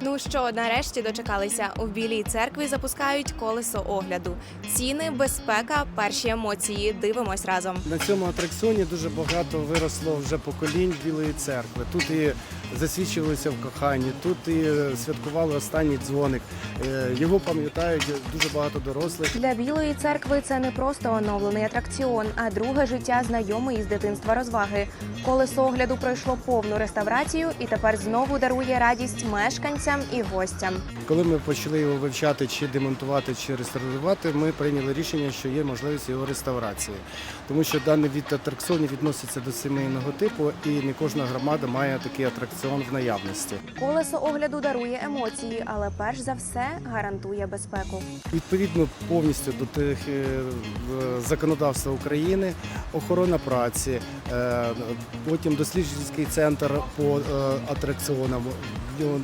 Ну що, нарешті дочекалися. У білій церкві запускають колесо огляду. Ціни, безпека, перші емоції. Дивимось разом. На цьому атракціоні дуже багато виросло вже поколінь Білої церкви. Тут і засвідчилися в коханні, тут і святкували останній дзвоник. Е, Його пам'ятають дуже багато дорослих. Для білої церкви це не просто оновлений атракціон, а друге життя знайомої з дитинства розваги. Колесо огляду пройшло повну реставрацію і тепер знову дарує радість мешканцям і гостям. Коли ми почали його вивчати, чи демонтувати, чи реставрувати, ми прийняли рішення, що є можливість його реставрації, тому що даний від атракціонів відноситься до сімейного типу, і не кожна громада має такий атракціон в наявності. Колесо огляду дарує емоції, але перш за все гарантує безпеку. Відповідно повністю до тих е, законодавства України, охорона праці, е, потім досліджницький центр по е, атракціонам, нього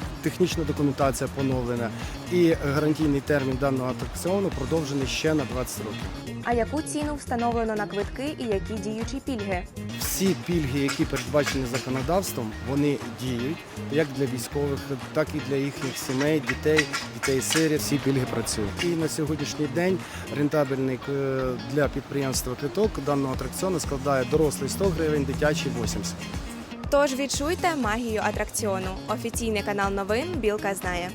технічна документація поновлена і гарантійний термін даного атракціону продовжений ще на 20 років. А яку ціну встановлено на квитки і які діючі пільги? Всі пільги, які передбачені законодавством, вони діють як для військових, так і для їхніх сімей, дітей, дітей сирі. Всі пільги працюють. І на сьогоднішній день рентабельний е, для підприємства квиток даного атракціону складає дорослий 100 гривень, дитячий 80. Тож відчуйте магію атракціону. Офіційний канал новин Білка знає.